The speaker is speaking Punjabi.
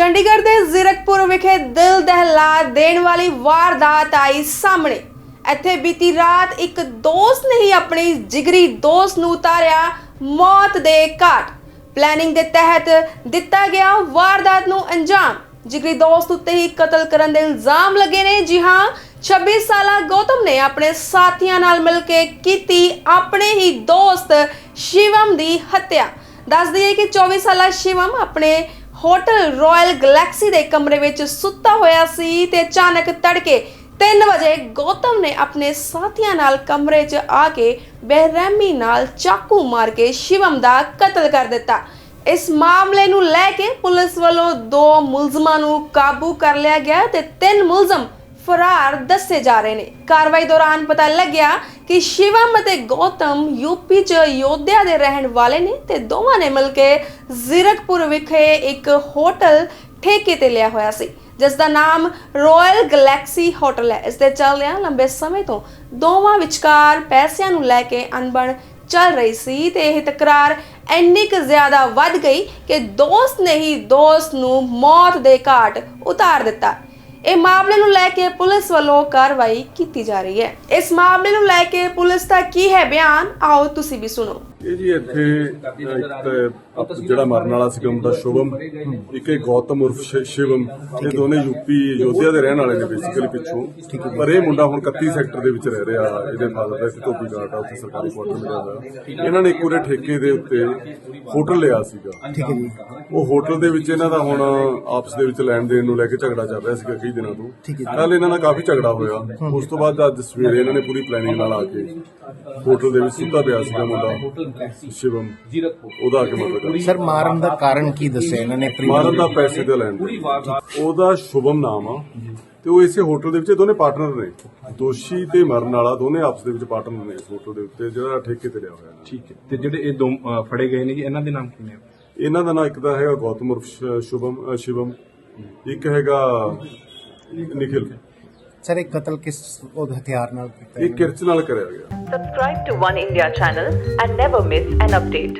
ਚੰਡੀਗੜ੍ਹ ਦੇ ਜ਼ੀਰਕਪੁਰ ਵਿਖੇ ਦਿਲ ਦਹਿਲਾ ਦੇਣ ਵਾਲੀ ਵਾਰਦਾਤ ਆਈ ਸਾਹਮਣੇ। ਇੱਥੇ ਬੀਤੀ ਰਾਤ ਇੱਕ ਦੋਸਤ ਨੇ ਹੀ ਆਪਣੀ ਜਿਗਰੀ ਦੋਸਤ ਨੂੰ ਉਤਾਰਿਆ ਮੌਤ ਦੇ ਘਾਟ। ਪਲੈਨਿੰਗ ਦੇ ਤਹਿਤ ਦਿੱਤਾ ਗਿਆ ਵਾਰਦਾਤ ਨੂੰ ਅੰਜਾਮ। ਜਿਗਰੀ ਦੋਸਤ ਉੱਤੇ ਹੀ ਕਤਲ ਕਰਨ ਦੇ ਇਲਜ਼ਾਮ ਲੱਗੇ ਨੇ। ਜੀ ਹਾਂ 26 ਸਾਲਾ ਗੌਤਮ ਨੇ ਆਪਣੇ ਸਾਥੀਆਂ ਨਾਲ ਮਿਲ ਕੇ ਕੀਤੀ ਆਪਣੇ ਹੀ ਦੋਸਤ ਸ਼ਿਵਮ ਦੀ ਹੱਤਿਆ। ਦੱਸ ਦਈਏ ਕਿ 24 ਸਾਲਾ ਸ਼ਿਵਮ ਆਪਣੇ ਹੋਟਲ ਰਾਇਲ ਗੈਲੈਕਸੀ ਦੇ ਕਮਰੇ ਵਿੱਚ ਸੁੱਤਾ ਹੋਇਆ ਸੀ ਤੇ ਅਚਾਨਕ ਤੜਕੇ 3 ਵਜੇ ਗੌਤਮ ਨੇ ਆਪਣੇ ਸਾਥੀਆਂ ਨਾਲ ਕਮਰੇ 'ਚ ਆ ਕੇ ਬੇਰਹਿਮੀ ਨਾਲ ਚਾਕੂ ਮਾਰ ਕੇ ਸ਼ਿਵਮ ਦਾ ਕਤਲ ਕਰ ਦਿੱਤਾ। ਇਸ ਮਾਮਲੇ ਨੂੰ ਲੈ ਕੇ ਪੁਲਿਸ ਵੱਲੋਂ ਦੋ ਮੁਲਜ਼ਮਾਂ ਨੂੰ ਕਾਬੂ ਕਰ ਲਿਆ ਗਿਆ ਤੇ ਤਿੰਨ ਮੁਲਜ਼ਮ ਫਰਾਰ ਦੱਸੇ ਜਾ ਰਹੇ ਨੇ। ਕਾਰਵਾਈ ਦੌਰਾਨ ਪਤਾ ਲੱਗਿਆ ਕਿ ਸ਼ਿਵਮ ਅਤੇ ਗੌਤਮ ਯੂਪੀ ਚ ਯੋਧਿਆ ਦੇ ਰਹਿਣ ਵਾਲੇ ਨੇ ਤੇ ਦੋਵਾਂ ਨੇ ਮਿਲ ਕੇ ਜ਼ੀਰਕਪੁਰ ਵਿਖੇ ਇੱਕ ਹੋਟਲ ਠੇਕੇ ਤੇ ਲਿਆ ਹੋਇਆ ਸੀ, ਜਿਸ ਦਾ ਨਾਮ ਰਾਇਲ ਗੈਲੈਕਸੀ ਹੋਟਲ ਹੈ। ਇਸ ਦੇ ਚੱਲਦਿਆਂ ਲੰਬੇ ਸਮੇਂ ਤੋਂ ਦੋਵਾਂ ਵਿਚਕਾਰ ਪੈਸਿਆਂ ਨੂੰ ਲੈ ਕੇ ਅਣਬਣ ਚੱਲ ਰਹੀ ਸੀ ਤੇ ਇਹ ਤਕਰਾਰ ਇੰਨੀ ਕੁ ਜ਼ਿਆਦਾ ਵੱਧ ਗਈ ਕਿ ਦੋਸਤ ਨੇ ਹੀ ਦੋਸਤ ਨੂੰ ਮੌਤ ਦੇ ਘਾਟ ਉਤਾਰ ਦਿੱਤਾ। ਇਹ ਮਾਮਲੇ ਨੂੰ ਲੈ ਕੇ ਪੁਲਿਸ ਵੱਲੋਂ ਕਾਰਵਾਈ ਕੀਤੀ ਜਾ ਰਹੀ ਹੈ। ਇਸ ਮਾਮਲੇ ਨੂੰ ਲੈ ਕੇ ਪੁਲਿਸ ਦਾ ਕੀ ਹੈ ਬਿਆਨ? ਆਓ ਤੁਸੀਂ ਵੀ ਸੁਣੋ। ਇਹ ਜੀ ਇੱਥੇ ਇੱਕ ਜਿਹੜਾ ਮਰਨ ਵਾਲਾ ਸੀਗਾ ਮੁੰਡਾ ਸ਼ੁਭਮ ਇੱਕ ਇਹ ਗੌਤਮ ਉਰਫ ਸ਼ਿ- ਸ਼ਿਵਮ ਇਹ ਦੋਨੇ ਯੂਪੀ ਯੋਧਿਆ ਦੇ ਰਹਿਣ ਵਾਲੇ ਨੇ ਬੇਸਿਕਲੀ ਪਿੱਛੋਂ। ਪਰ ਇਹ ਮੁੰਡਾ ਹੁਣ 31 ਸੈਕਟਰ ਦੇ ਵਿੱਚ ਰਹਿ ਰਿਹਾ ਇਹਦੇ ਫਾਦਰ ਦਾ ਇੱਕ ਧੋਬੀ ਘਾਟ ਆ ਉੱਥੇ ਸਰਕਾਰੀ ਕੁਆਟਰ ਮਿਲਿਆ ਹੋਇਆ। ਇਹਨਾਂ ਨੇ ਪੂਰੇ ਠੇਕੇ ਦੇ ਉੱਤੇ ਹੋਟਲ ਲਿਆ ਸੀਗਾ। ਠੀਕ ਹੈ ਜੀ। ਉਹ ਹੋਟਲ ਦੇ ਵਿੱਚ ਇਹਨਾਂ ਦਾ ਹੁਣ ਆਪਸ ਦੇ ਵਿੱਚ ਲੈਣ ਦੇਣ ਨੂੰ ਲੈ ਕੇ ਝਗੜਾ ਚੱਲ ਰਿਹਾ ਸੀਗਾ ਕਈ ਦਿਨਾਂ ਤੋਂ। ਕੱਲ ਇਹਨਾਂ ਦਾ ਕਾਫੀ ਝਗੜਾ ਹੋਇਆ। ਉਸ ਤੋਂ ਬਾਅਦ ਅੱਜ ਸਵੇਰੇ ਇਹਨਾਂ ਨੇ ਪੂਰੀ ਪਲੈਨਿੰਗ ਨਾਲ ਆ ਕੇ ਹੋਟਲ ਦੇ ਵਿੱਚ ਸੁੱਤਾ ਪਿਆ ਸੀਗਾ ਮੁੰਡਾ। ਸ਼ਿਵਮ ਉਹਦਾ ਕੇ ਮਤਲਬ ਸਰ ਮਾਰਨ ਦਾ ਕਾਰਨ ਕੀ ਦੱਸਿਆ ਇਹਨਾਂ ਨੇ? ਮਾਰਨ ਦਾ ਪੈਸੇ ਦੇ ਲੈਣ ਦੇਣ। ਉਹਦਾ ਸ਼ੁਭਮ ਨਾਮ ਆ। ਤੇ ਉਹ ਇਸੇ ਹੋਟਲ ਦੇ ਵਿੱਚ ਇਹ ਦੋਨੇ ਪਾਰਟਨਰ ਨੇ। ਦੋਸ਼ੀ ਤੇ ਮਰਨ ਵਾਲਾ ਦੋਨੇ ਆਪਸ ਦੇ ਵਿੱਚ ਪਾਰਟਨਰ ਨੇ ਇਸ ਹੋਟਲ ਦੇ ਉੱਤੇ ਜਿਹੜਾ ਠੇਕੇ ਤੇ ਲਿਆ ਹੋਇਆ। ਠੀਕ ਹੈ। ਤੇ ਜਿਹੜੇ ਇਹ ਦੋ ਫੜੇ ਗਏ ਨੇ ਜੀ ਇਹਨਾਂ ਦੇ ਨਾਮ ਕੀ ਨੇ? ਇਹਨਾਂ ਦਾ ਨਾਮ ਇੱਕ ਤਾਂ ਹੈਗਾ ਗੌਤਮ ਉਰਫ ਸ਼ੁਭਮ ਸ਼ਿਵਮ। ਇੱਕ ਹੈਗਾ ਨਿਖਿਲ। ਸਰ ਇਹ ਕਤਲ ਕਿਸ ਉਹ ਹਥਿਆਰ ਨਾਲ ਕੀਤਾ ਇਹ ਕਿਰਚ ਨਾਲ ਕਰਿਆ ਗਿਆ Subscribe to One India channel and never miss an update.